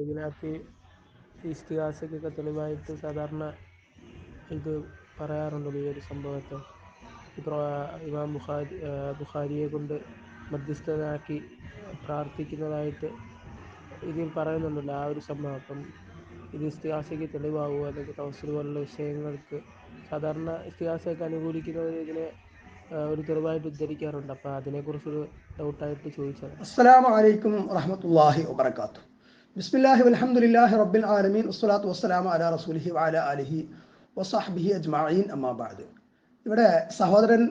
ഇതിനകത്ത് ഇസ്തിഹാസക്കൊക്കെ തെളിവായിട്ട് സാധാരണ ഇത് പറയാറുണ്ടല്ലോ ഈ ഒരു സംഭവത്തെ. ഇമാം ബുഖാരി ബുഖാരിയെ കൊണ്ട് മധ്യസ്ഥനാക്കി പ്രാർത്ഥിക്കുന്നതായിട്ട് ഇതിൽ പറയുന്നുണ്ടല്ലോ ആ ഒരു സംഭവം. അപ്പം ഇത് ഇസ്തിഹാസയ്ക്ക് തെളിവാകുമോ അല്ലെങ്കിൽ തവസ്സുൽ പോലുള്ള വിഷയങ്ങൾക്ക് സാധാരണ ഇസ്തിഹാസയൊക്കെ അനുകൂലിക്കുന്നവർ ഇതിനെ ഒരു തെളിവായിട്ട് ഉദ്ധരിക്കാറുണ്ട്. അപ്പം അതിനെക്കുറിച്ചൊരു ഡൗട്ടായിട്ട് ചോദിച്ചത് അസ്സലാമു അലൈക്കും വാത്തു ബിസ്മില്ലാഹി അലഹമുല്ലാഹി റബ്ബിൽ ആലമീൻ വസ്സലാത്തു വസ്സലാമു അല റസൂലിഹി വാല അലിഹി വസാഹ്ബിഹി അജ്മഈൻ അമ്മാബാദ് ഇവിടെ സഹോദരൻ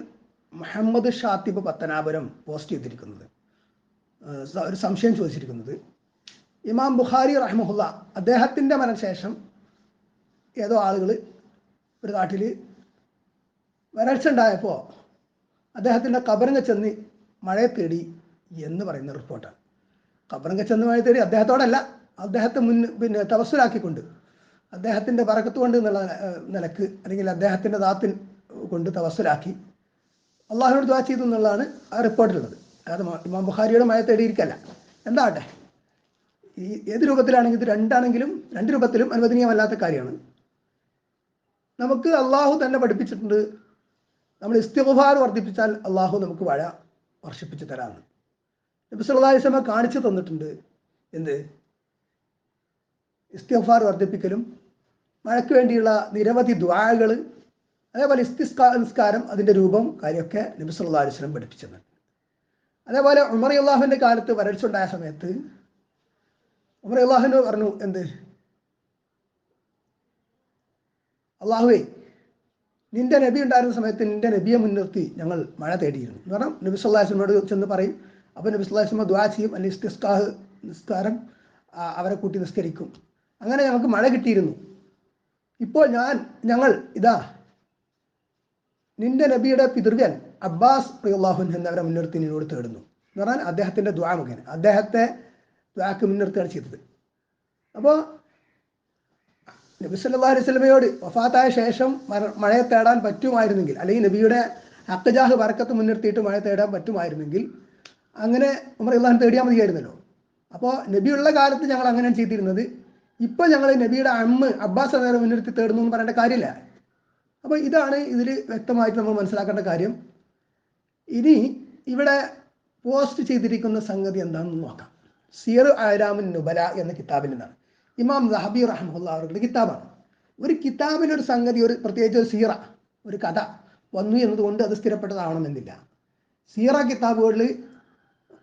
മുഹമ്മദ് ഷാത്തിബ് പത്തനാപുരം പോസ്റ്റ് ചെയ്തിരിക്കുന്നത്. ഒരു സംശയം ചോദിച്ചിരിക്കുന്നത്. ഇമാം ബുഖാരി റഹ്മുല്ല അദ്ദേഹത്തിന്റെ മരണശേഷം ഏതോ ആളുകൾ ഒരു നാട്ടിൽ വരൾച്ച ഉണ്ടായപ്പോൾ അദ്ദേഹത്തിന്റെ കബറിങ്ങ ചെന്ന് മഴയെ തേടി എന്ന് പറയുന്ന റിപ്പോർട്ടാണ്. കബറിങ്ങ ചെന്ന് മഴ തേടി അദ്ദേഹത്തോടല്ല അദ്ദേഹത്തെ മുൻ പിന്നെ തവസ്സുലാക്കിക്കൊണ്ട് അദ്ദേഹത്തിന്റെ പറക്കത്ത് കൊണ്ട് എന്നുള്ള നിലയ്ക്ക് അല്ലെങ്കിൽ അദ്ദേഹത്തിന്റെ ദാത്തിൽ കൊണ്ട് തവസ്സുലാക്കി അള്ളാഹുനോട് ദ്വാ ചെയ്തു എന്നുള്ളതാണ് ആ റിപ്പോർട്ടിലുള്ളത് അതായത് ഇമാം ബുഖാരിയുടെ മഴ തേടിയിരിക്കല്ല എന്താട്ടെ ഈ ഏത് രൂപത്തിലാണെങ്കിലും ഇത് രണ്ടാണെങ്കിലും രണ്ട് രൂപത്തിലും അനുവദനീയമല്ലാത്ത കാര്യമാണ്. നമുക്ക് അള്ളാഹു തന്നെ പഠിപ്പിച്ചിട്ടുണ്ട്. നമ്മൾ ഇസ്തിഫാർ വർദ്ധിപ്പിച്ചാൽ അള്ളാഹു നമുക്ക് വഴ വർഷിപ്പിച്ച് തരാമെന്ന്. നബി സല്ലല്ലാഹു അലൈഹി വസല്ലം കാണിച്ചു തന്നിട്ടുണ്ട്. എന്ത്? ഇസ്തിഗ്ഫാർ വർദ്ധിപ്പിക്കലും മഴയ്ക്ക് വേണ്ടിയുള്ള നിരവധി ദ്വാകൾ അതേപോലെ ഇസ്തിസ്കാ അതിന്റെ രൂപം കാര്യമൊക്കെ നബി വസല്ലം പഠിപ്പിച്ചിട്ടുണ്ട്. അതേപോലെ ഉമർ അള്ളാഹുവിന്റെ കാലത്ത് വരൾച്ച ഉണ്ടായ സമയത്ത് ഉമർ അള്ളാഹുവിന് പറഞ്ഞു എന്ത്? അള്ളാഹുവേ നിന്റെ നബി ഉണ്ടായിരുന്ന സമയത്ത് നിന്റെ നബിയെ മുൻനിർത്തി ഞങ്ങൾ മഴ തേടിയിരുന്നു. എന്ന് പറഞ്ഞാൽ നബി സല്ലാസ്ലമോട് ചെന്ന് പറയും അപ്പോൾ നബി സുല്ലാസ്ലമ ദ്വാ ചെയ്യും അല്ലെങ്കിൽ നിസ്കാരം അവരെ കൂട്ടി നിസ്കരിക്കും. അങ്ങനെ ഞങ്ങൾക്ക് മഴ കിട്ടിയിരുന്നു. ഇപ്പോൾ ഞാൻ ഞങ്ങൾ ഇതാ നിന്റെ നബിയുടെ പിതൃകൻ അബ്ബാസ് പ്രിയുല്ലാഹുൻ എന്നവരെ മുൻനിർത്തി നിന്നോട് തേടുന്നു. എന്ന് പറഞ്ഞാൽ അദ്ദേഹത്തിന്റെ ദ്വാ മുഖേന. അദ്ദേഹത്തെ ദ്വാക്ക് മുൻനിർത്തുകയാണ് ചെയ്തത്. അപ്പോൾ നബി സല്ലാ അലൈഹി വഫാത്തായ ശേഷം മഴയെ തേടാൻ പറ്റുമായിരുന്നെങ്കിൽ അല്ലെങ്കിൽ നബിയുടെ അക്കജാഹ് വറക്കത്ത് മുൻനിർത്തിയിട്ട് മഴ തേടാൻ പറ്റുമായിരുന്നെങ്കിൽ അങ്ങനെ ഉമർ ഇള്ളാൻ തേടിയാൽ മതിയായിരുന്നല്ലോ. അപ്പോൾ നബിയുള്ള കാലത്ത് ഞങ്ങൾ അങ്ങനെ ചെയ്തിരുന്നത്. ഇപ്പോൾ ഞങ്ങൾ നബിയുടെ അമ്മ അബ്ബാസ് അതായത് മുൻനിർത്തി തേടുന്നു എന്ന് പറയേണ്ട കാര്യമില്ല. അപ്പോൾ ഇതാണ് ഇതിൽ വ്യക്തമായിട്ട് നമ്മൾ മനസ്സിലാക്കേണ്ട കാര്യം. ഇനി ഇവിടെ പോസ്റ്റ് ചെയ്തിരിക്കുന്ന സംഗതി എന്താണെന്ന് നോക്കാം. സിയർ ആരാമൻ നുബല എന്ന കിതാബിൽ നിന്നാണ്. ഇമാം ദഹബി റഹ്മുല്ല അവരുടെ കിതാബാണ്. ഒരു കിതാബിനൊരു സംഗതി ഒരു പ്രത്യേകിച്ച് ഒരു സീറ ഒരു കഥ വന്നു എന്നതുകൊണ്ട് അത് സ്ഥിരപ്പെട്ടതാവണമെന്നില്ല. സീറ കിതാബുകളിൽ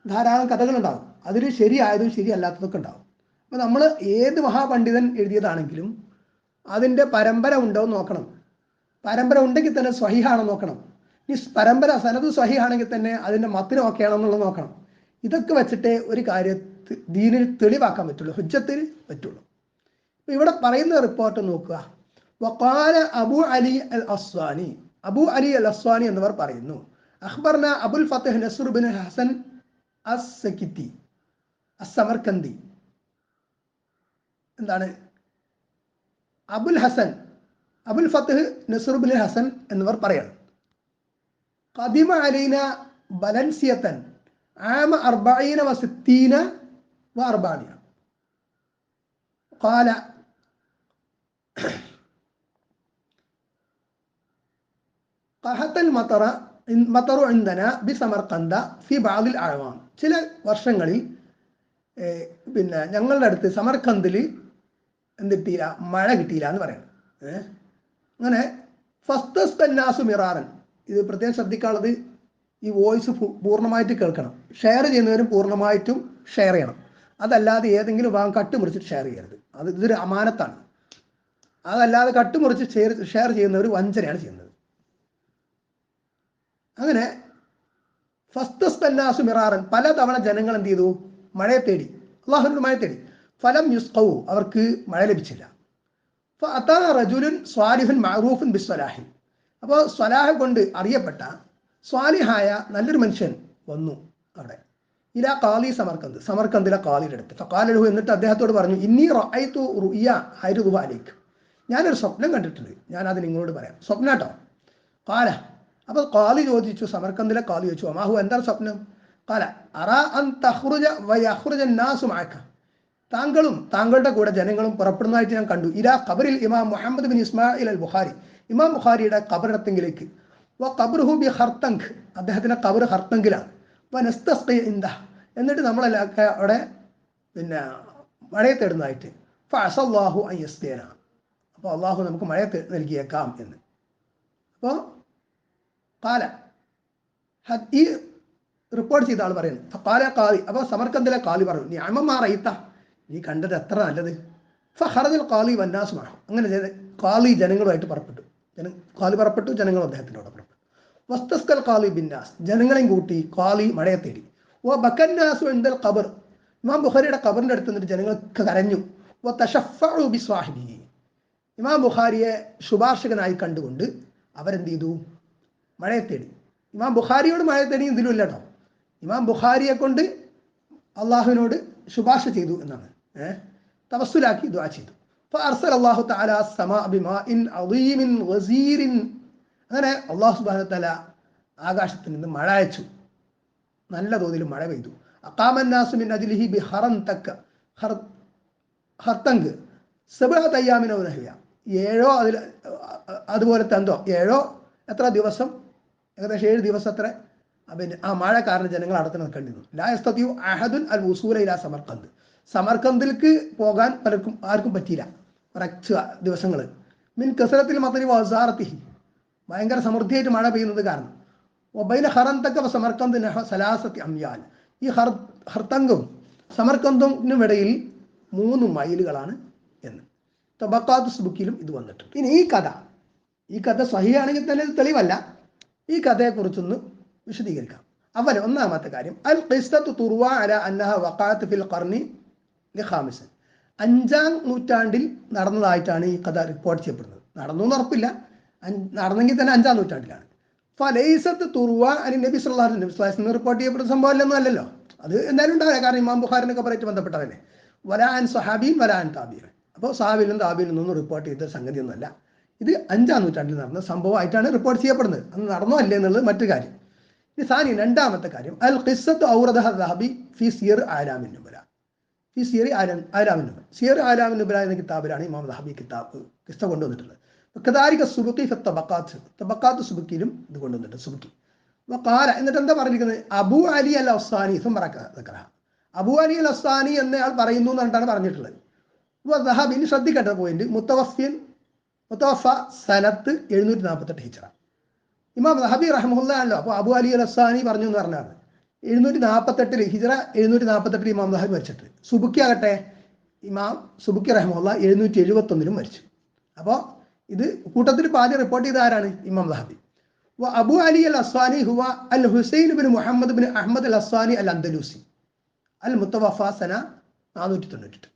ധാരാളം കഥകളുണ്ടാവും. അതിൽ ശരിയായതും ശരിയല്ലാത്തതൊക്കെ ഉണ്ടാവും. അപ്പോൾ നമ്മൾ ഏത് മഹാപണ്ഡിതൻ എഴുതിയതാണെങ്കിലും അതിന്റെ പരമ്പര ഉണ്ടോ എന്ന് നോക്കണം. പരമ്പര ഉണ്ടെങ്കിൽ തന്നെ സ്വഹിഹാണോ നോക്കണം. ഈ പരമ്പര സനത് സ്വഹിഹാണെങ്കിൽ തന്നെ അതിന്റെ മത്തിന് ഓക്കെയാണോ എന്നുള്ളത് നോക്കണം. ഇതൊക്കെ വെച്ചിട്ടേ ഒരു കാര്യത്തിൽ ദീനിൽ തെളിവാക്കാൻ പറ്റുള്ളൂ. ഹുജ്ജത്തിൽ പറ്റുള്ളൂ. ഇവിടെ പറയുന്ന റിപ്പോർട്ട് നോക്കുക. വക്കാല Abu Ali al Aswani Abu Ali al Aswani എന്നിവർ പറയുന്നു. അഖ്ബർന Abul Fatah Nasr bin Hasan us സക്കിത്തി അസമർക്കന്തി എന്താണ് അബുൽ ഹസൻ അബുൽ ഫത്തഹ് നസ്ർ ബിൻ ഹസൻ എന്നിവർ പറയാണ് قدم علينا بلنسية عام أربعين وستين وأربعمائة قال قحط المطر مطر عندنا بسمرقند في بعض الأعوام ചില വർഷങ്ങളിൽ ഏർ, പിന്നെ ഞങ്ങളുടെ അടുത്ത് സമർക്കന്തിൽ എന്ത് കിട്ടിയില്ല? മഴ കിട്ടിയില്ല എന്ന് പറയണം അങ്ങനെ അങ്ങനെ ഫസ്തസ്തന്നാസു മിറാറൻ. ഇത് പ്രത്യേകം ശ്രദ്ധിക്കാനുള്ളത് ഈ വോയിസ് പൂർണമായിട്ട് കേൾക്കണം. ഷെയർ ചെയ്യുന്നവരും പൂർണമായിട്ടും ഷെയർ ചെയ്യണം. അതല്ലാതെ ഏതെങ്കിലും ഭാഗം കട്ടുമുറിച്ചിട്ട് ഷെയർ ചെയ്യരുത്. അത് ഇതൊരു അമാനത്താണ്. അതല്ലാതെ കട്ടുമുറിച്ച് ഷെയർ ഷെയർ ചെയ്യുന്നവർ വഞ്ചനയാണ് ചെയ്യുന്നത്. അങ്ങനെ ഫസ്റ്റ് മിറാറൻ പല തവണ ജനങ്ങൾ എന്ത് ചെയ്തു? മഴയെ തേടി. അള്ളാഹുവിനോട് മഴയെ തേടി. ഫലം യുസ്കവു അവർക്ക് മഴ ലഭിച്ചില്ല. ഫഅതാ റജുലുൻ സ്വാലിഹുൻ മഅറൂഫുൻ ബിസ്വലാഹിൻ അപ്പോൾ സ്വലാഹ കൊണ്ട് അറിയപ്പെട്ട സ്വാലിഹായ നല്ലൊരു മനുഷ്യൻ വന്നു അവിടെ. ഇല കാലി സമർക്കന്ത് സമർക്കന്തിലെ കാലിയുടെ അടുത്ത്. കാലഴുഹു എന്നിട്ട് അദ്ദേഹത്തോട് പറഞ്ഞു ഇന്നി റഅയ്തു റുയ ഹൈറുദുഹ അലൈക്ക്. ഞാനൊരു സ്വപ്നം കണ്ടിട്ടുണ്ട്. ഞാൻ അത് നിങ്ങളോട് പറയാം. സ്വപ്ന കേട്ടോ? കാല അപ്പോൾ കാലി ചോദിച്ചു സമർക്കന്തിലെ കാലി ചോദിച്ചു അമാഹു എന്താണ് സ്വപ്നം? കാല അറ അൻ തഹ്റുജ വയഹ്റുജ നാസു മാക്ക താങ്കളും താങ്കളുടെ കൂടെ ജനങ്ങളും പുറപ്പെടുന്നതായിട്ട് ഞാൻ കണ്ടു. ഇരാ ഖബറിൽ ഇമാം Muhammad bin Ismail al Bukhari ഇമാം ബുഖാരിയുടെ ഖബറിടത്തെങ്കിലേക്ക്. വ ഖബറുഹു ബി ഹർത്തങ്ക് അദ്ദേഹത്തിന്റെ ഖബർ ഹർത്തങ്കിലാണ് വ നസ്തസ്ഖി ഇന്ദ എന്നിട്ട് നമ്മളെല്ലാം അവിടെ പിന്നെ മഴയെ തേടുന്നതായിട്ട്. ഫഅസല്ലാഹു അയ്യസ്തേന യസ്തേന അപ്പോൾ അള്ളാഹു നമുക്ക് മഴ നൽകിയേക്കാം എന്ന്. അപ്പോൾ കാല ഈ റിപ്പോർട്ട് ചെയ്ത ആൾ പറയുന്നു. കാല കാലി അപ്പോൾ സമർക്കന്തിലെ കാലി പറഞ്ഞു നീ അമ്മമാറയിത്ത നീ കണ്ടത് എത്ര നല്ലത്? ഫഹറദിൽ വന്നാസ് വന്നാസുമാണ്. അങ്ങനെ കാലി ജനങ്ങളുമായിട്ട് പുറപ്പെട്ടു. ജന ഖാലി പുറപ്പെട്ടു ജനങ്ങൾ അദ്ദേഹത്തിനോട് പുറപ്പെട്ടു. വസ്തസ്കൽ ഖാലി ബിന്നാസ് ജനങ്ങളെയും കൂട്ടി കാളി മഴയെ തേടി. ഓ ബക്കന്നാസു എന്തൽ ഖബർ. ഇമാം ബുഖാരിയുടെ ഖബറിന്റെ അടുത്ത് നിന്നിട്ട് ജനങ്ങൾക്ക് കരഞ്ഞു. ഓ തഷഫു ബി സ്വാഹിബി ഇമാം ബുഖാരിയെ ശുപാർശകനായി കണ്ടുകൊണ്ട് അവരെന്ത് ചെയ്തു? മഴയെ തേടി. ഇമാം ബുഖാരിയോട് മഴയെ തേടി ഇതിലും ഇല്ലട്ടോ ഇമാം ബുഖാരിയെ കൊണ്ട് അള്ളാഹുവിനോട് ശുപാർശ ചെയ്തു എന്നാണ്. തവസ്സുലാക്കി ദുആ ചെയ്തു. ഫഅർസൽ അല്ലാഹു തആല സമാ ബിമാഇൻ അദീമിൻ വസീരിൻ അങ്ങനെ അല്ലാഹു സുബ്ഹാനഹു തആല ആകാശത്തിൽ നിന്ന് മഴ അയച്ചു. നല്ല തോതിൽ മഴ പെയ്തു. അക്കാമന്നാസു മിൻ അജ്ലിഹി ബി ഹറൻ തക്ക. ഹർ ഹർത്തങ്ക്. സബഹ തയ്യാമിനോ നഹിയ. ഏഴോ അതിൽ അതുപോലത്തെ എന്തോ ഏഴോ? എത്ര ദിവസം? ഏകദേശം ഏഴ് ദിവസം അത്ര പിന്നെ ആ മഴ കാരണം ജനങ്ങൾ അടത്തിന് നിൽക്കേണ്ടിരുന്നു ലായസ്തീവ് അഹദുൻ അൽ വസൂല ഇലാ സമർക്കന്ത് സമർക്കന്തിലേക്ക് പോകാൻ പലർക്കും ആർക്കും പറ്റിയില്ല. കുറച്ച് ദിവസങ്ങൾ മിൻ കസരത്തിൽ മത്തരി വസാറത്തിഹി. ഭയങ്കര സമൃദ്ധിയായിട്ട് മഴ പെയ്യുന്നത് കാരണം. ഒബൈന ഹറന്തക്ക സമർക്കന്ത് സലാസത്തി അമ്യാൽ ഈ ഹർ ഹർത്തങ്കും സമർക്കന്തും ഇടയിൽ മൂന്ന് മൈലുകളാണ് എന്ന്. തബക്കാത്ത് സുബുക്കിലും ഇത് വന്നിട്ടുണ്ട്. ഇനി ഈ കഥ. ഈ കഥ സഹിയാണെങ്കിൽ തന്നെ തെളിവല്ല. ഈ കഥയെക്കുറിച്ചൊന്ന് വിശദീകരിക്കാം. അവൻ ഒന്നാമത്തെ കാര്യം. അൽ ഖിസ്തത്ത് തുർവ അല അന്നഹ വഖാത്ത് ഫിൽ ഖർണി ലിഖാമിസൻ അഞ്ചാം നൂറ്റാണ്ടിൽ നടന്നതായിട്ടാണ് ഈ കഥ റിപ്പോർട്ട് ചെയ്യപ്പെടുന്നത്. നടന്നു എന്ന് ഉറപ്പില്ല. നടന്നെങ്കിൽ തന്നെ അഞ്ചാം നൂറ്റാണ്ടിലാണ്. ഫലൈസത്ത് തുറുവ അലി നബി സുല്ലാഹു അലൈഹി വസല്ലം റിപ്പോർട്ട് ചെയ്യപ്പെടുന്ന സംഭവം അല്ലെന്നും അല്ലല്ലോ. അത് എന്തായാലും ഉണ്ടാവില്ല. കാരണം ഇമാം ബുഖാറിനൊക്കെ പറയിട്ട് ബന്ധപ്പെട്ടതല്ലേ വലാൻ സഹാബീൻ വലാൻ താബീൻ അപ്പോൾ സഹാബിലും താബീലും ഒന്നും റിപ്പോർട്ട് ചെയ്ത സംഗതി ഒന്നുമല്ല. ഇത് അഞ്ചാം നൂറ്റാണ്ടിൽ നടന്ന സംഭവമായിട്ടാണ് റിപ്പോർട്ട് ചെയ്യപ്പെടുന്നത്. അന്ന് നടന്നോ അല്ലേ എന്നുള്ളത് മറ്റു കാര്യം. ഇനി സാനി രണ്ടാമത്തെ കാര്യം. അൽ ഖിസ്സത്ത് ഔറദഹ ഹാബി ഫി സിയർ നുബല ഫി സിയറി ആലാ ആലാമിൻ സിയറി നുബല എന്ന കിതാബിലാണ് ഇമാം ദഹബി കിതാബ് കിസ്ത കൊണ്ടുവന്നിട്ടുള്ളത്. കദാരിക സുബുക്കി തബക്കാത്ത് തബക്കാത്ത് സുബുക്കിയിലും ഇത് കൊണ്ടുവന്നിട്ടുണ്ട് സുബുക്കി. കാല എന്നിട്ട് എന്താ പറഞ്ഞിരിക്കുന്നത്? അബു അലി അൽ അഫ്സാനി പറക്ക അബു അലി അൽ അഫ്സാനി എന്നയാൾ പറയുന്നു എന്ന് പറഞ്ഞിട്ടാണ് പറഞ്ഞിട്ടുള്ളത്. ദഹബ് ഇനി ശ്രദ്ധിക്കേണ്ട പോയിന്റ് മുത്തവഫിൻ മുത്തവഫ സനത്ത് എഴുന്നൂറ്റി നാൽപ്പത്തെട്ട് ഹിച്ചറ ഇമാം ദഹബി റഹ്മുല്ലാണല്ലോ അപ്പോൾ അബു അലി അൽ അഫ്സാനി പറഞ്ഞു എന്ന് പറഞ്ഞാണ് എഴുന്നൂറ്റി നാൽപ്പത്തെട്ടിൽ ഹിജറ എഴുന്നൂറ്റി നാൽപ്പത്തെട്ടിൽ ഇമാം ദഹബി മരിച്ചിട്ട്. സുബുക്കി ആകട്ടെ ഇമാം സുബുക്കി റഹ്മുള്ള എഴുന്നൂറ്റി എഴുപത്തൊന്നിലും മരിച്ചു. അപ്പോൾ ഇത് കൂട്ടത്തിൽ ആദ്യം റിപ്പോർട്ട് ചെയ്ത ആരാണ്? ഇമാം Dhahabi. Abu Ali al Aswani ഹുവ al Hussain bin Muhammad bin Ahmad al Aswani al Andalusi അൽ മുത്തവഫ സന നാനൂറ്റി തൊണ്ണൂറ്റെട്ട്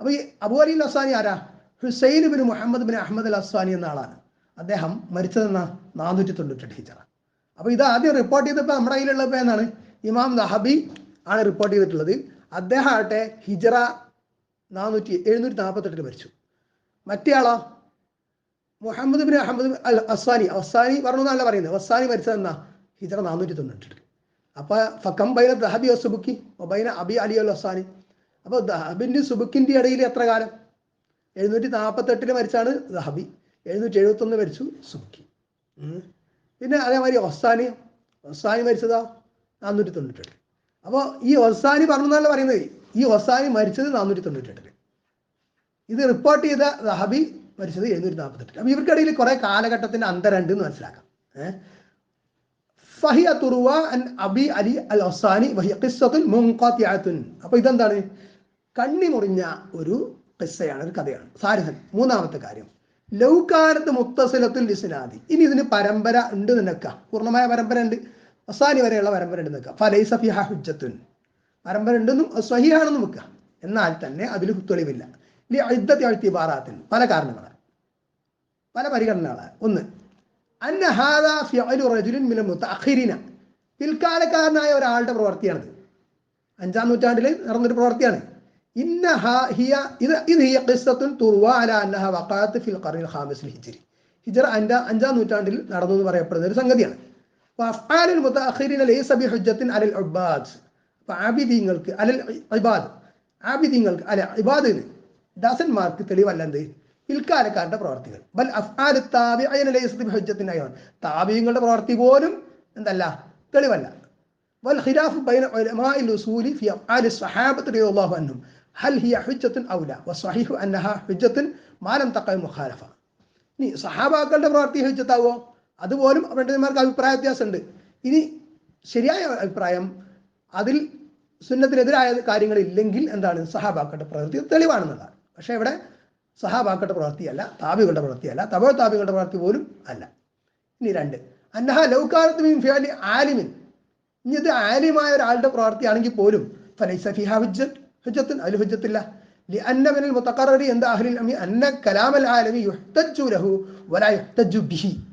അപ്പോൾ ഈ അബു അലി അൽ അസ്വാനി ആരാ? Hussain bin Muhammad bin Ahmad al Aswani എന്ന ആളാണ്. അദ്ദേഹം മരിച്ചതെന്ന നാനൂറ്റി തൊണ്ണൂറ്റെട്ട് ഹിജറ. അപ്പോൾ ഇത് ആദ്യം റിപ്പോർട്ട് ചെയ്തപ്പോൾ നമ്മുടെ കയ്യിലുള്ളപ്പോൾ എന്നാണ് ഇമാം ദഹബി ആണ് റിപ്പോർട്ട് ചെയ്തിട്ടുള്ളത്. അദ്ദേഹം ആകട്ടെ ഹിജറ നാനൂറ്റി എഴുന്നൂറ്റി നാൽപ്പത്തെട്ടിൽ മരിച്ചു. മറ്റേയാളോ Muhammad bin Ahmad al Assani Assani പറഞ്ഞു എന്നല്ല പറയുന്നത്. അസ്വാനി മരിച്ചതെന്നാ ഹിജറ നാനൂറ്റി തൊണ്ണൂറ്റെട്ട് അപ്പോൾ ഫക്കം ബൈന ദഹബി സുബുക്കി ബൈന അബി അലി അൽ അസ്വാനി. അപ്പോൾ ദഹബിന്റെ സുബുക്കിന്റെ ഇടയിൽ എത്ര കാലം? എഴുന്നൂറ്റി നാൽപ്പത്തെട്ടിൽ മരിച്ചാണ് ദഹബി. എഴുന്നൂറ്റി എഴുപത്തൊന്ന് മരിച്ചു സുബുക്കി. പിന്നെ അതേമാതിരി ഒസ്സാനി ഒസ്സാനി മരിച്ചതാ? നാനൂറ്റി തൊണ്ണൂറ്റെട്ട് അപ്പോൾ ഈ ഒസാനി പറഞ്ഞെന്നല്ല പറയുന്നത്? ഈ ഒസാനി മരിച്ചത് നാനൂറ്റി തൊണ്ണൂറ്റെട്ടിൽ ഇത് റിപ്പോർട്ട് ചെയ്ത റഹബി മരിച്ചത് എഴുന്നൂറ്റി നാൽപ്പത്തെട്ടിൽ അപ്പോൾ ഇവർക്കിടയിൽ കുറെ കാലഘട്ടത്തിന്റെ അന്തരണ്ട് എന്ന് മനസ്സിലാക്കാം. ഫഹിയ തുറുവ അബി അലി അൽ ഒസാനി വഹിയ അപ്പോൾ ഇതെന്താണ്? കണ്ണി മുറിഞ്ഞ ഒരു കിസ്സയാണ് ഒരു കഥയാണ്. സാരിഹൻ മൂന്നാമത്തെ കാര്യം. ലൗകാരത്ത് മുത്തസിലത്തുൽ ഇസ്നാദി. ഇനി ഇതിന് പരമ്പര ഉണ്ട് നിനക്ക. പൂർണമായ പരമ്പര ഉണ്ട് ഒസാനി വരെയുള്ള പരമ്പര ഉണ്ട് നിൽക്കുക ഫലൈസ ഫിഹ ഹുജ്ജത്തുൻ. പരമ്പര ഉണ്ടെന്നും സ്വഹിയാണെന്നും വെക്കുക. എന്നാൽ തന്നെ അതിൽ തെളിവില്ല. ലി അഴുത്തി പാറാത്തിൽ പല കാരണങ്ങളാണ് പല പരിഗണനകളാണ് ഒന്ന് പിൽക്കാലക്കാരനായ ഒരാളുടെ പ്രവൃത്തിയാണിത്. അഞ്ചാം നൂറ്റാണ്ടിൽ നടന്നൊരു പ്രവൃത്തിയാണ്. ഹിജറ അഞ്ചാം നൂറ്റാണ്ടിൽ നടന്നു എന്ന് പറയപ്പെടുന്ന ഒരു സംഗതിയാണ്. അലൽ അപ്പോൾ ആബിദീങ്ങൾക്ക് അലൽ ഇബാദ് ആബിദീങ്ങൾക്ക് അല്ല ഇബാദിന് ദാസന്മാർക്ക് തെളിവല്ല എന്ത് പിൽക്കാലക്കാരുടെ പ്രവർത്തികൾ. ബൽ അഫ്ആലു ബിഹുജ്ജത്തിൻ അയ്യാൻ താബിഈങ്ങളുടെ പ്രവർത്തി പോലും എന്തല്ല? തെളിവല്ല. വൽ ഖിലാഫ് ബൈന ഉലമാഇൽ ഉസൂലി ഫി അഫ്ആലി സ്വഹാബത്ത് റളിയല്ലാഹു അൻഹും. ഹൽ ഹിയ ഹുജ്ജത്തുൻ ഔല വസ്വഹീഹു അന്നഹ ഹുജ്ജത്തുൻ മാലം തഖഅ മുഖാലഫ ഇനി സഹാബാക്കളുടെ പ്രവർത്തി ഹുജ്ജത്താവോ? അതുപോലും പണ്ഡിതന്മാർക്ക് അഭിപ്രായ വ്യത്യാസമുണ്ട് ഇനി ശരിയായ അഭിപ്രായം അതിൽ സുന്നത്തിനെതിരായ കാര്യങ്ങളില്ലെങ്കിൽ എന്താണ് സഹാബാക്കളുടെ പ്രവൃത്തി തെളിവാണെന്നുള്ളതാണ് പക്ഷേ ഇവിടെ സഹാബാക്കളുടെ പ്രവൃത്തിയല്ല താബികളുടെ പ്രവൃത്തിയല്ല തബോ താബികളുടെ പ്രവൃത്തി പോലും അല്ല ഇനി രണ്ട് അന്നഹ ലൗകാലത്ത് മീൻ ഫിയാലി ആലിമിൻ ഇനി ഇത് ആലിമായ ഒരാളുടെ പ്രവൃത്തിയാണെങ്കിൽ പോലും ഫലൈസ ഫിഹ ഹുജ്ജത്ത് ഹുജ്ജത്തുൻ അതിൽ ഹുജ്ജത്തില്ല لأن من المتقرر عند أهل العلم أن كلام العالم يحتج له ولا يحتج به أه؟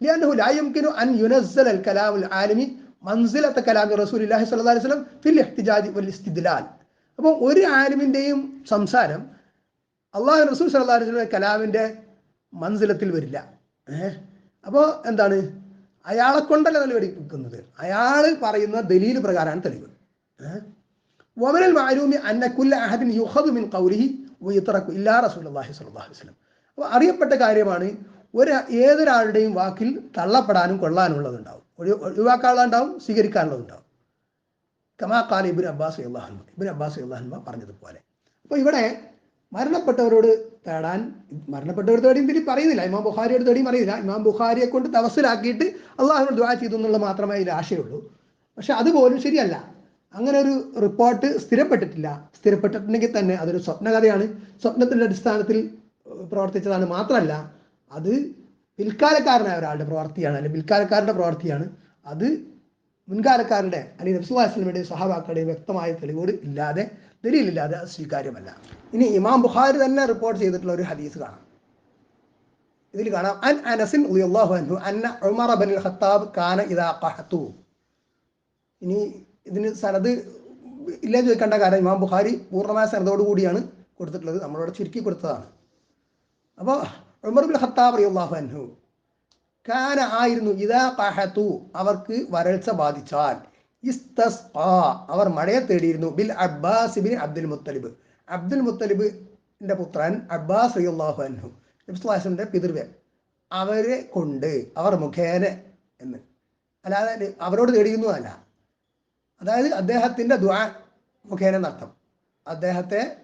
لأنه لا يمكن أن ينزل الكلام العالمي منزلة كلام رسول الله صلى الله عليه وسلم في الاحتجاج والاستدلال അപ്പോൾ ഒരു ആലിമിൻ്റെയും സംസാരം അള്ളാഹു റസൂൽ സല്ലാ അലൈഹി സ്വലം കലാമിൻ്റെ മൻസിലത്തിൽ വരില്ല ഏഹ് അപ്പോൾ എന്താണ് അയാളെ കൊണ്ടല്ല തെളിവെടുക്കുന്നത് അയാൾ പറയുന്ന ദലീൽ പ്രകാരമാണ് തെളിവ് ഏഹ് ومن المعلوم أن كل أحد يؤخذ من قوله ويترك إلا رسول الله صلى الله عليه وسلم അപ്പോൾ അറിയപ്പെട്ട കാര്യമാണ് ഒരു ഏതൊരാളുടെയും വാക്കിൽ തള്ളപ്പെടാനും കൊള്ളാനുള്ളതുണ്ടാവും. ഒരു ഒഴിവാക്കാനുള്ളതുണ്ടാവും സ്വീകരിക്കാനുള്ളതുണ്ടാവും. കമാക്കാല ഇബിൻ അബ്ബാസ് അള്ളാഹന്മ ഇബിൻ അബ്ബാസ് അള്ളാഹന്മ പറഞ്ഞതുപോലെ. അപ്പോൾ ഇവിടെ മരണപ്പെട്ടവരോട് തേടാൻ മരണപ്പെട്ടവരുടെ തേടിയും പിന്നെ പറയുന്നില്ല. ഇമാം ബുഖാരിയോട് തേടിയും അറിയില്ല ഇമാം ബുഖാരിയെ കൊണ്ട് തവസ്സിലാക്കിയിട്ട് അള്ളാഹുവിനോട് ദ്വാ ചെയ്തു എന്നുള്ള മാത്രമേ അതിൽ ആശയുള്ളൂ. പക്ഷെ അതുപോലും ശരിയല്ല. അങ്ങനെ ഒരു റിപ്പോർട്ട് സ്ഥിരപ്പെട്ടിട്ടില്ല. സ്ഥിരപ്പെട്ടിട്ടുണ്ടെങ്കിൽ തന്നെ അതൊരു സ്വപ്നകഥയാണ്. സ്വപ്നത്തിന്റെ അടിസ്ഥാനത്തിൽ പ്രവർത്തിച്ചതാണ് മാത്രമല്ല അത് പിൽക്കാലക്കാരനായ ഒരാളുടെ പ്രവർത്തിയാണ് അല്ലെങ്കിൽ പിൽക്കാലക്കാരുടെ പ്രവർത്തിയാണ്. അത് മുൻകാലക്കാരുടെ അല്ലെങ്കിൽ നബ്സുല്ലാസ്ലമിയുടെയും സഹാബാക്കളുടെയും വ്യക്തമായ തെളിവോട് ഇല്ലാതെ ദലീലില്ലാതെ അത് സ്വീകാര്യമല്ല. ഇനി ഇമാം ബുഖാരി തന്നെ റിപ്പോർട്ട് ചെയ്തിട്ടുള്ള ഒരു ഹദീസ് കാണാം. ഇതിൽ കാണാം അൻ അനസിൻ റളിയല്ലാഹു അൻഹു അന്ന ഉമർ ബിൻ ഖത്താബ് കാന ഇദാ ഖഹത്തു. ഇനി ഇതിന് സനത് ഇല്ല ചോദിക്കേണ്ട കാരണം ഇമാം ബുഖാരി പൂർണമായ സനതോടു കൂടിയാണ് കൊടുത്തിട്ടുള്ളത് നമ്മളോട് ചുരുക്കി കൊടുത്തതാണ്. അപ്പോൾ ഉമർ ബിൻ ഖത്താബ് അൻഹു. കാന ആയിരുന്നു ഇതാ കഹത്തു അവർക്ക് വരൾച്ച ബാധിച്ചാൽ. ഇസ്തസ്ഖാ അവർ മഴയെ തേടിയിരുന്നു. ബിൽ Abbas bin Abdul Muttalib. Abdul മുത്തലിബിന്റെ പുത്രൻ അബ്ബാസ് റളിയല്ലാഹു അൻഹു നബിസ്വലാസിന്റെ പിതൃവ്യൻ. അവരെ കൊണ്ട് അവർ മുഖേന എന്ന്. അല്ലാതെ അവരോട് തേടിയുന്നതല്ല അതായത് അദ്ദേഹത്തിന്റെ ദ്വാ മുഖേന എന്നർത്ഥം. അദ്ദേഹത്തെ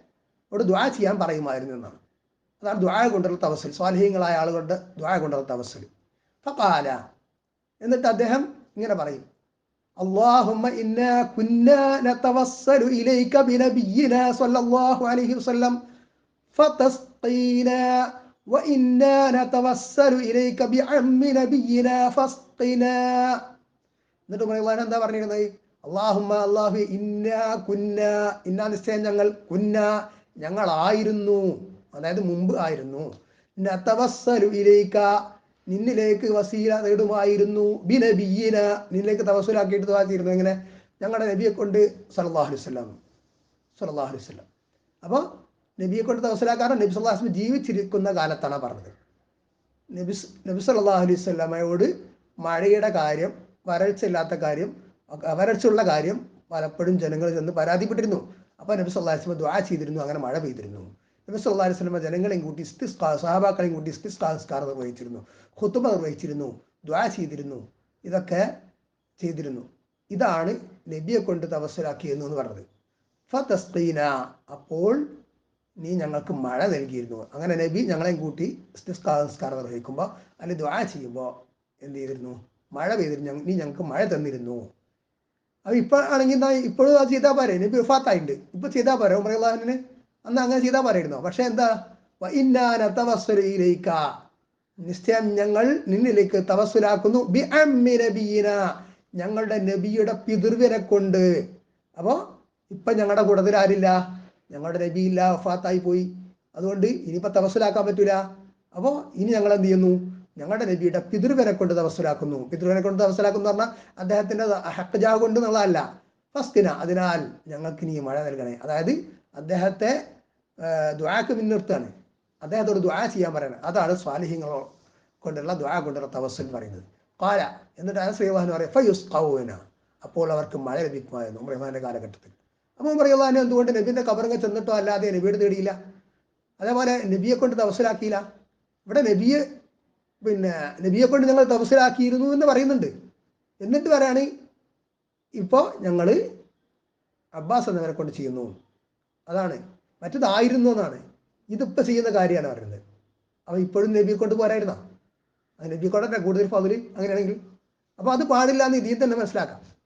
ഒരു ദ്വാ ചെയ്യാൻ പറയുമായിരുന്നു എന്നാണ്. അതാണ് ദ്വാ കൊണ്ടുള്ള തവസൽ സ്വാലഹീങ്ങളായ ആളുകളുടെ ദ്വാ കൊണ്ടുള്ള തവസൽ ഫകാല എന്നിട്ട് അദ്ദേഹം ഇങ്ങനെ പറയും اللهم إنا كنا نتوسل إليك بنبينا صلى الله عليه وسلم فتسقينا وإنا نتوسل إليك بعم نبينا فاسقنا എന്നിട്ട് പറയുന്നത് എന്താ പറഞ്ഞിരുന്നത് അള്ളാഹുമ്മ അള്ളാഹു ഇന്ന കുന്ന ഇന്ന നിശ്ചയം ഞങ്ങൾ കുന്ന ഞങ്ങളായിരുന്നു അതായത് മുമ്പ് ആയിരുന്നു. നതവസ്സലു ഇലൈക നിന്നിലേക്ക് വസീല നേടുമായിരുന്നു നിന്നിലേക്ക് തവസുലാക്കിയിട്ട് വായിച്ചിരുന്നു എങ്ങനെ? ഞങ്ങളുടെ നബിയെ കൊണ്ട് സല്ലല്ലാഹു അലൈഹി വസല്ലം. അപ്പോൾ നബിയെ കൊണ്ട് തവസലാക്കാറ് നബി സല്ലല്ലാഹു വസ്ലം ജീവിച്ചിരിക്കുന്ന കാലത്താണ് പറഞ്ഞത്. നബി നബി സല്ലല്ലാഹു അലൈഹി വസല്ലമയോട് മഴയുടെ കാര്യം വരൾച്ച ഇല്ലാത്ത കാര്യം വരൾച്ച വരൾച്ചയുള്ള കാര്യം പലപ്പോഴും ജനങ്ങൾ ചെന്ന് പരാതിപ്പെട്ടിരുന്നു. അപ്പോൾ നബി സല്ലല്ലാഹു വസ്ലം ദ്വാ ചെയ്തിരുന്നു. അങ്ങനെ മഴ പെയ്തിരുന്നു. നബി സ്വലമ അലൈഹി വസല്ലം ജനങ്ങളെയും കൂട്ടി ഇസ്തിസ്കാ സഹാബാക്കളെയും കൂട്ടി ഇസ്തിസ്കാ നിസ്കാരം നിർവഹിച്ചിരുന്നു. ഖുത്തുബ നിർവഹിച്ചിരുന്നു. ദ്വാ ചെയ്തിരുന്നു. ഇതൊക്കെ ചെയ്തിരുന്നു. ഇതാണ് നബിയെ കൊണ്ട് തവസ്സലാക്കിയിരുന്നു എന്ന് പറഞ്ഞത്. ഫതസ്ഖീന അപ്പോൾ നീ ഞങ്ങൾക്ക് മഴ നൽകിയിരുന്നു. അങ്ങനെ നബി ഞങ്ങളെയും കൂട്ടി ഇസ്തിസ്കാ നിസ്കാരം നിർവഹിക്കുമ്പോൾ അല്ലെങ്കിൽ ദ്വാ ചെയ്യുമ്പോൾ എന്ത് ചെയ്തിരുന്നു? മഴ പെയ്തിരുന്നു നീ ഞങ്ങൾക്ക് മഴ തന്നിരുന്നു. അപ്പൊ ഇപ്പൊ ആണെങ്കിൽ എന്താ ഇപ്പോഴും അത് ചെയ്താൽ പോരെ? നബി വഫാത്തായിട്ടുണ്ട് ഇപ്പൊ ചെയ്താൽ പോരെ? ഉമറുള്ളാഹിന് അന്ന് അങ്ങനെ ചെയ്താൽ പറയുന്നു. പക്ഷെ എന്താ? ഇന്നാന തവസ്സുലയിലേക്ക നിശ്ചയം ഞങ്ങൾ നിന്നിലേക്ക് തവസ്സുലാക്കുന്നു. ബി നബീന. ഞങ്ങളുടെ നബിയുടെ പിതൃവിനെ കൊണ്ട്. അപ്പോ ഇപ്പൊ ഞങ്ങളുടെ കൂട്ടത്തിൽ ആരില്ല? ഞങ്ങളുടെ നബി ഇല്ല വഫാത്തായി പോയി. അതുകൊണ്ട് ഇനിയിപ്പോ തവസ്സുലാക്കാൻ പറ്റൂല. അപ്പോ ഇനി ഞങ്ങൾ എന്ത് ചെയ്യുന്നു? ഞങ്ങളുടെ നബിയുടെ പിതൃവിനെ കൊണ്ട് തവസ്സുലാക്കുന്നു. പിതൃവിനെ കൊണ്ട് തവസ്സുലാക്കുന്നു പറഞ്ഞാൽ അദ്ദേഹത്തിന്റെ ഹക്കജാ കൊണ്ട് എന്നുള്ളതല്ല ഫസ്തിന അതിനാൽ ഞങ്ങൾക്ക് ഇനി മഴ നൽകണേ. അതായത് അദ്ദേഹത്തെ ദ്വാക്ക് മുൻനിർത്തുകയാണ് അദ്ദേഹത്തോട് ദുആ ചെയ്യാൻ പറയണം. അതാണ് സ്വാലിഹ്യങ്ങളോ കൊണ്ടുള്ള ദുആ കൊണ്ടുള്ള തവസ്സുൽ പറയുന്നത്. കാല എന്നിട്ട് ആ ശ്രീവാഹൻ പറയും ഫയുസ് കൗന അപ്പോൾ അവർക്ക് മഴ ലഭിക്കുമായിരുന്നു റഹ്മാന്റെ കാലഘട്ടത്തിൽ. അപ്പോൾ ഞാൻ എന്തുകൊണ്ട് നബിന്റെ കബറങ്ങ ചെന്നിട്ടോ അല്ലാതെ നബിയുടെ തേടിയില്ല? അതേപോലെ നബിയെ കൊണ്ട് തവസലാക്കിയില്ല ഇവിടെ നബിയെ പിന്നെ നബിയെ കൊണ്ട് ഞങ്ങൾ തപസ്സിലാക്കിയിരുന്നു എന്ന് പറയുന്നുണ്ട്. എന്നിട്ട് വരാണ് ഇപ്പോൾ ഞങ്ങൾ അബ്ബാസ് എന്നവരെ കൊണ്ട് ചെയ്യുന്നു. അതാണ് മറ്റതായിരുന്നു എന്നാണ്. ഇതിപ്പോൾ ചെയ്യുന്ന കാര്യമാണ് പറയുന്നത്. അപ്പോൾ ഇപ്പോഴും നബിയെ കൊണ്ട് പോരായിരുന്നാ? നബിയെ കൊണ്ടല്ല കൂടുതൽ ഫതിൽ അങ്ങനെയാണെങ്കിൽ. അപ്പോൾ അത് പാടില്ല എന്ന് ഇതിൽ തന്നെ മനസ്സിലാക്കാം.